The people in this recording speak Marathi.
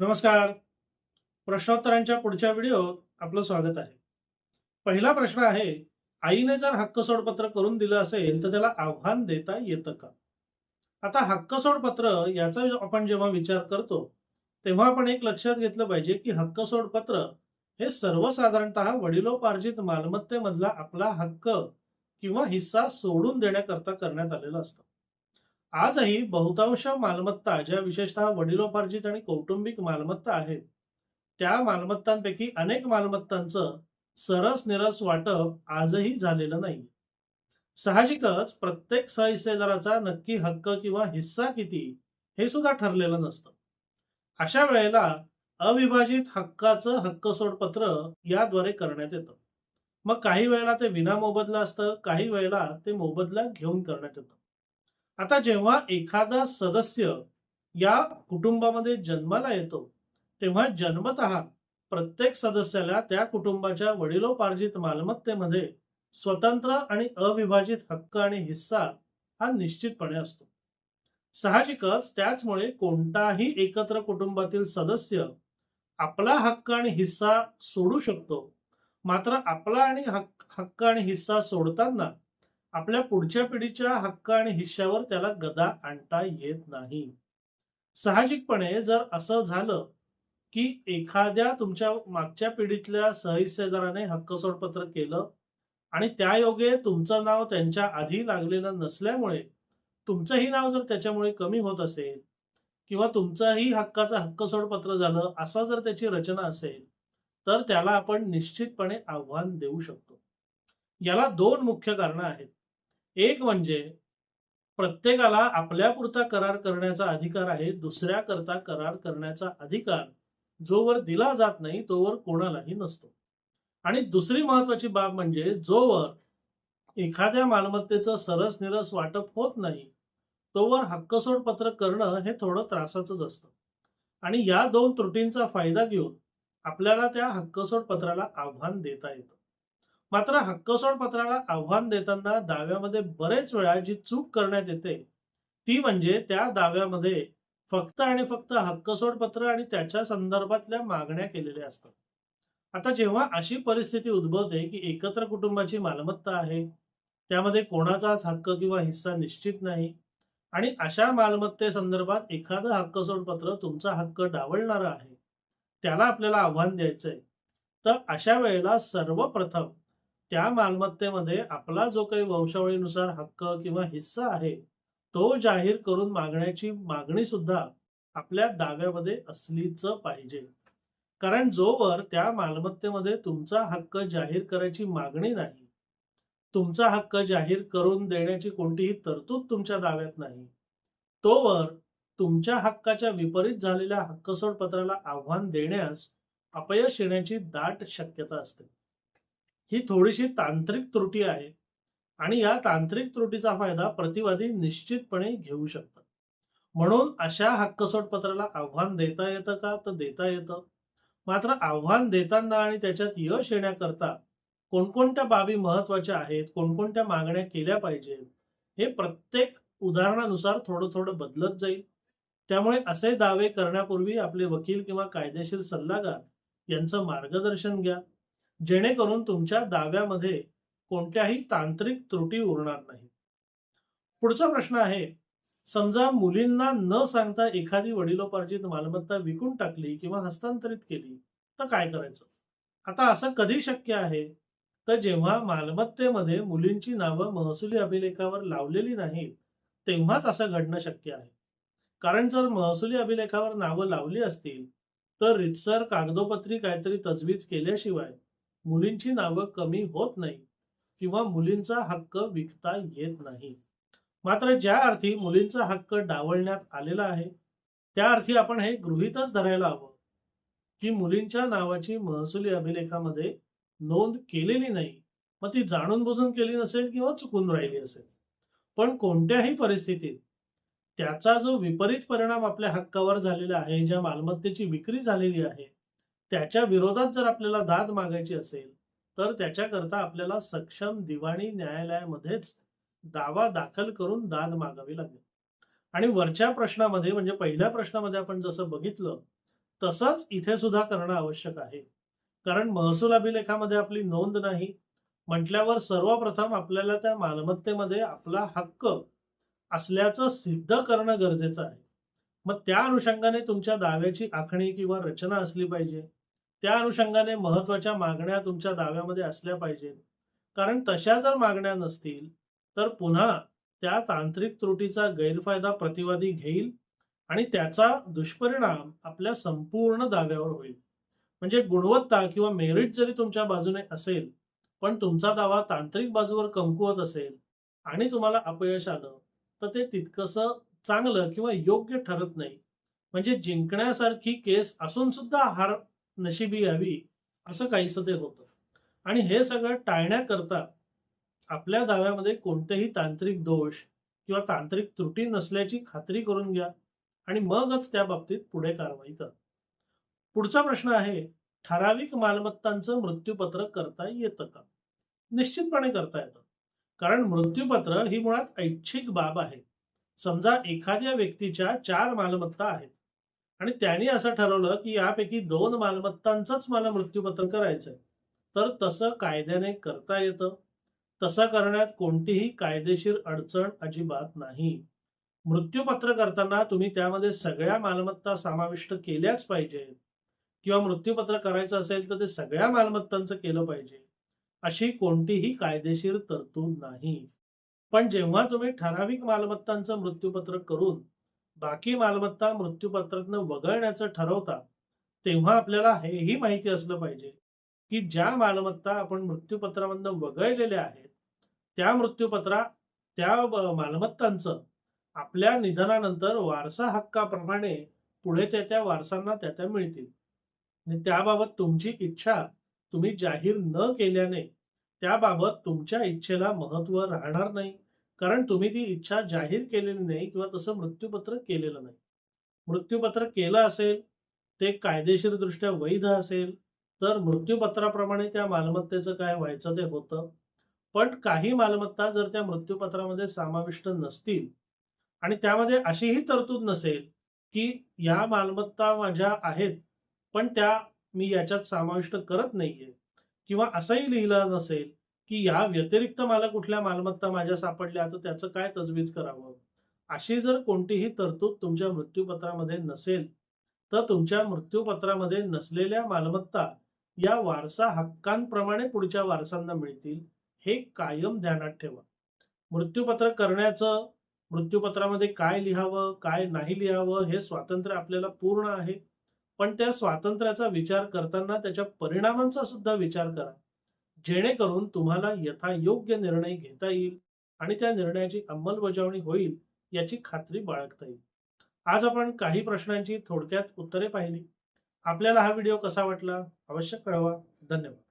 नमस्कार. प्रश्नोत्तरांच्या पुढच्या व्हिडिओत आपलं स्वागत आहे. पहिला प्रश्न आहे आईने जर हक्क सोडपत्र करून दिलं असेल तर त्याला आव्हान देता येतं का? आता हक्क सोडपत्र याचा आपण जेव्हा विचार करतो तेव्हा आपण एक लक्षात घेतलं पाहिजे की हक्क सोडपत्र हे सर्वसाधारणतः वडिलोपार्जित मालमत्तेमधला आपला हक्क किंवा हिस्सा सोडून देण्याकरता करण्यात आलेला असतं. आजही बहुतांश मालमत्ता ज्या विशेषतः वडिलोपार्जित आणि कौटुंबिक मालमत्ता आहेत त्या मालमत्तांपैकी अनेक मालमत्तांचं सरस निरस वाटप आजही झालेलं नाही. साहजिकच प्रत्येक सहिस्सेदाराचा नक्की हक्क किंवा हिस्सा किती हे सुद्धा ठरलेलं नसतं. अशा वेळेला अविभाजित हक्काचं हक्क सोडपत्र याद्वारे करण्यात येतं. मग काही वेळेला ते विना मोबदला असतं काही वेळेला ते मोबदला घेऊन करण्यात येतं. आता जेव्हा एखादा सदस्य या कुटुंबामध्ये जन्माला येतो तेव्हा जन्मत प्रत्येक सदस्याला त्या कुटुंबाच्या वडिलोपार्जित मालमत्तेमध्ये स्वतंत्र आणि अविभाजित हक्क आणि हिस्सा हा निश्चितपणे असतो. साहजिकच त्याचमुळे कोणताही एकत्र कुटुंबातील सदस्य आपला हक्क आणि हिस्सा सोडू शकतो. मात्र आपला आणि हक्क हक्क आणि हिस्सा सोडताना आपल्या पुढच्या पिढीच्या हक्क आणि हिश्श्यावर त्याला गदा आणता येत नाही. साहजिकपणे जर असं झालं की एखाद्या तुमच्या मागच्या पिढीतल्या सहिस्सेदाराने हक्क सोडपत्र केलं आणि त्या योगे तुमचं नाव त्यांच्या आधी लागलेलं नसल्यामुळे तुमचंही नाव जर त्याच्यामुळे कमी होत असेल किंवा तुमचंही हक्काचं हक्क सोडपत्र झालं असा जर त्याची रचना असेल तर त्याला आपण निश्चितपणे आव्हान देऊ शकतो. याला दोन मुख्य कारणं आहेत. एक म्हणजे प्रत्येकाला आपल्यापुरता करार करण्याचा अधिकार आहे दुसऱ्याकरता करार करण्याचा अधिकार जोवर दिला जात नाही तोवर कोणालाही नसतो. आणि दुसरी महत्वाची बाब म्हणजे जोवर एखाद्या मालमत्तेचं सरस निरस वाटप होत नाही तोवर हक्कसोड पत्र करणं हे थोडं त्रासाचंच असतं. आणि या दोन त्रुटींचा फायदा घेऊन आपल्याला त्या हक्कसोड पत्राला आव्हान देता येतं. मात्र हक्कसोड पत्राला आव्हान देताना दाव्यामध्ये बरेच वेळा जी चूक करण्यात येते ती म्हणजे त्या दाव्यामध्ये फक्त आणि फक्त हक्कसोड पत्र आणि त्याच्या संदर्भातल्या मागण्या केलेल्या असतात. आता जेव्हा अशी परिस्थिती उद्भवते की एकत्र कुटुंबाची मालमत्ता आहे त्यामध्ये कोणाचाच हक्क किंवा हिस्सा निश्चित नाही आणि अशा मालमत्ते संदर्भात एखादं हक्कसोड पत्र तुमचा हक्क डावलणारं आहे त्याला आपल्याला आव्हान द्यायचंय तर अशा वेळेला सर्वप्रथम त्या मालमत्तेमध्ये आपला जो काही वंशावळीनुसार हक्क किंवा हिस्सा आहे तो जाहीर करून मागण्याची मागणी सुद्धा आपल्या दाव्यामध्ये असलीच पाहिजे. कारण जोवर त्या मालमत्तेमध्ये तुमचा हक्क जाहीर करायची मागणी नाही तुमचा हक्क जाहीर करून देण्याची कोणतीही तरतूद तुमच्या दाव्यात नाही तोवर तुमच्या हक्काच्या विपरीत झालेल्या हक्कसोड पत्राला आव्हान देण्यास अपयश येण्याची दाट शक्यता असते. ही थोडीशी तांत्रिक त्रुटी आहे आणि या तांत्रिक त्रुटीचा फायदा प्रतिवादी निश्चितपणे घेऊ शकतात. म्हणून अशा हक्कसोट पत्राला आव्हान देता येतं का? तर देता येतं. मात्र आव्हान देताना आणि त्याच्यात यश येण्याकरता कोणकोणत्या बाबी महत्त्वाच्या आहेत? कोणकोणत्या मागण्या केल्या पाहिजेत? हे प्रत्येक उदाहरणानुसार थोडं थोडं बदलत जाईल. त्यामुळे असे दावे करण्यापूर्वी आपले वकील किंवा कायदेशीर सल्लागार यांचं मार्गदर्शन घ्या. जेणेकरून तुमच्या दाव्यामध्ये कोणत्याही तांत्रिक त्रुटी उरणार नाही. पुढचा प्रश्न आहे समजा मुलींना न सांगता एखादी वडिलोपार्जित मालमत्ता विकून टाकली किंवा हस्तांतरित केली तर काय करायचं? आता असं कधी शक्य आहे तर जेव्हा मालमत्तेमध्ये मुलींची नावं महसुली अभिलेखावर लावलेली नाहीत तेव्हाच असं घडणं शक्य आहे. कारण जर महसुली अभिलेखावर नावं लावली असतील तर रितसर कागदोपत्री काहीतरी तजवीज केल्याशिवाय मुलींची नावं कमी होत नाही किंवा मुलींचा हक्क विकता येत नाही. मात्र ज्या अर्थी मुलींचा हक्क डावलण्यात आलेला आहे त्या अर्थी आपण हे गृहीतच धरायला हवं की मुलींच्या नावाची महसुली अभिलेखामध्ये नोंद केलेली नाही. मग ती जाणून बुजून केली नसेल किंवा चुकून राहिली असेल. पण कोणत्याही परिस्थितीत त्याचा जो विपरीत परिणाम आपल्या हक्कावर झालेला आहे ज्या मालमत्तेची विक्री झालेली आहे त्याच्या विरोधात जर आपल्याला दाद मागायची असेल तर त्याच्याकरता आपल्याला सक्षम दिवाणी न्यायालयामध्येच दावा दाखल करून दाद मागावी लागेल. आणि वरच्या प्रश्नामध्ये म्हणजे पहिल्या प्रश्नामध्ये आपण जसं बघितलं तसंच इथे सुद्धा करणं आवश्यक आहे. कारण महसूल अभिलेखामध्ये आपली नोंद नाही. म्हटल्यावर सर्वप्रथम आपल्याला त्या मालमत्तेमध्ये आपला हक्क असल्याचं सिद्ध करणं गरजेचं आहे. मग त्या अनुषंगाने तुमच्या दाव्याची आखणी किंवा रचना असली पाहिजे. त्या अनुषंगाने महत्त्वाच्या मागण्या तुमच्या दाव्यामध्ये असल्या पाहिजेत. कारण तशा जर मागण्या नसतील तर पुन्हा त्या तांत्रिक त्रुटीचा गैरफायदा प्रतिवादी घेईल आणि त्याचा दुष्परिणाम आपल्या संपूर्ण दाव्यावर होईल. म्हणजे गुणवत्ता किंवा मेरिट जरी तुमच्या बाजूने असेल पण तुमचा दावा तांत्रिक बाजूवर कमकुवत असेल आणि तुम्हाला अपयश आलं तर ते तितकंसं चांगलं किंवा योग्य ठरत नाही. म्हणजे जिंकण्यासारखी केस असून सुद्धा हार नशिबी यावी असं काहीसं ते होतं. आणि हे सगळं टाळण्याकरता आपल्या दाव्यामध्ये कोणतेही तांत्रिक दोष किंवा तांत्रिक त्रुटी नसल्याची खात्री करून घ्या आणि मगच त्या बाबतीत पुढे कारवाई करा. पुढचा प्रश्न आहे ठराविक मालमत्तांचं मृत्यूपत्र करता येतं का? निश्चितपणे करता येतं. कारण मृत्यूपत्र ही मुळात ऐच्छिक बाब आहे. समजा एखाद्या व्यक्तीच्या चार मालमत्ता आहेत. आणि त्यांनी असं ठरवलं की यापैकी दोन मालमत्तांचंच मला मृत्यूपत्र करायचंय. तर तसं कायद्याने करता येतं. तसं करण्यात कोणतीही कायदेशीर अडचण अजिबात नाही. मृत्यूपत्र करताना तुम्ही त्यामध्ये सगळ्या मालमत्ता समाविष्ट केल्याच पाहिजेत किंवा मृत्यूपत्र करायचं असेल तर ते सगळ्या मालमत्तांचं केलं पाहिजे. अशी कोणतीही कायदेशीर तरतूद नाही. पण जेव्हा तुम्ही ठराविक मालमत्तांचं मृत्यूपत्र करून बाकी मालमत्ता मृत्यूपत्रातनं वगळण्याचं ठरवता तेव्हा आपल्याला हेही माहिती असलं पाहिजे की ज्या मालमत्ता आपण मृत्यूपत्रामधनं वगळलेल्या आहेत त्या मृत्यूपत्रा त्या मालमत्तांचं आपल्या निधनानंतर वारसा हक्काप्रमाणे पुढे त्या त्या वारसांना त्या त्या मिळतील. आणि त्याबाबत तुमची इच्छा तुम्ही जाहीर न केल्याने त्याबाबत तुमच्या इच्छेला महत्त्व राहणार नाही. कारण तुम्ही ती इच्छा जाहीर केलेली नाही किंवा तसं मृत्यूपत्र केलेलं नाही. मृत्यूपत्र केलं असेल ते कायदेशीरदृष्ट्या वैध असेल तर मृत्यूपत्राप्रमाणे त्या मालमत्तेचं काय व्हायचं ते होतं. पण काही मालमत्ता जर त्या मृत्यूपत्रामध्ये समाविष्ट नसतील आणि त्यामध्ये अशीही तरतूद नसेल की या मालमत्ता माझ्या आहेत पण त्या मी याच्यात समाविष्ट करत नाहीये किंवा असंही लिहिलं नसेल की या व्यतिरिक्त मला कुठल्या मालमत्ता माझ्या सापडल्या तर त्याचं काय तजवीज करावं? अशी जर कोणतीही तरतूद तुमच्या मृत्यूपत्रामध्ये नसेल तर तुमच्या मृत्यूपत्रामध्ये नसलेल्या मालमत्ता या वारसा हक्कांप्रमाणे पुढच्या वारसांना मिळतील हे कायम ध्यानात ठेवा. मृत्यूपत्र करण्याचं मृत्यूपत्रामध्ये काय लिहावं काय नाही लिहावं हे स्वातंत्र्य आपल्याला पूर्ण आहे. पण त्या स्वातंत्र्याचा विचार करताना त्याच्या परिणामांचा सुद्धा विचार करा. जेणेकरून तुम्हाला यथायोग्य निर्णय घेता येईल आणि त्या निर्णयाची अंमलबजावणी होईल याची खात्री बाळगता येईल. आज आपण काही प्रश्नांची थोडक्यात उत्तरे पाहिली. आपल्याला हा व्हिडिओ कसा वाटला? अवश्य कळवा. धन्यवाद.